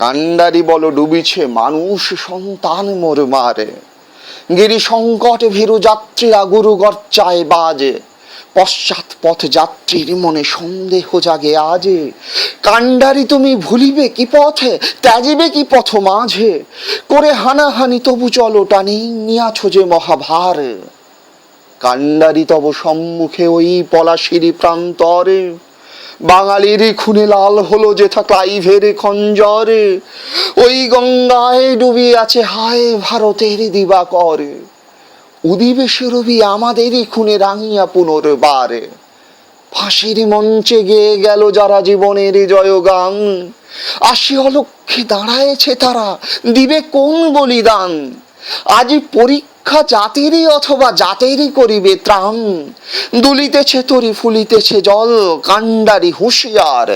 কান্ডারি বল ডুবিছে, মানুষ সন্তান মোর মারে। গিরি সংকট ভীরু যাত্রীরা গুরু গর্চায় বাজে। পশ্চাৎ পথ যাত্রীর মনে সন্দেহ জাগে আজে। কান্ডারি তুমি ভুলিবে কি পথে, ত্যাজিবে কি পথ মাঝে? করে হানাহানি তবু চলো টানি নিয়াছো যে মহাভার। কান্ডারি তব সম্মুখে ওই পলাশিরি প্রান্তরে। বাঙালির খুনে লাল হলো যেথা ক্লাইভের খঞ্জরে। ওই গঙ্গায় ডুবি আছে হায় ভারতের দিবাকর। উদিবে রবি আমাদেরই খুনে রাঙিয়া পুনর্বার। ফাঁসির মঞ্চে গেয়ে গেল যারা জীবনের জয়গান। আসি অলক্ষে দাঁড়ায়েছে তারা, দিবে কোন বলিদান? আজ পরীক্ষা জাতিরই অথবা জাতেরই করিবে ত্রাণ। দুলিতেছে তরি ফুলিতেছে জল কাণ্ডারি হুঁশিয়ার।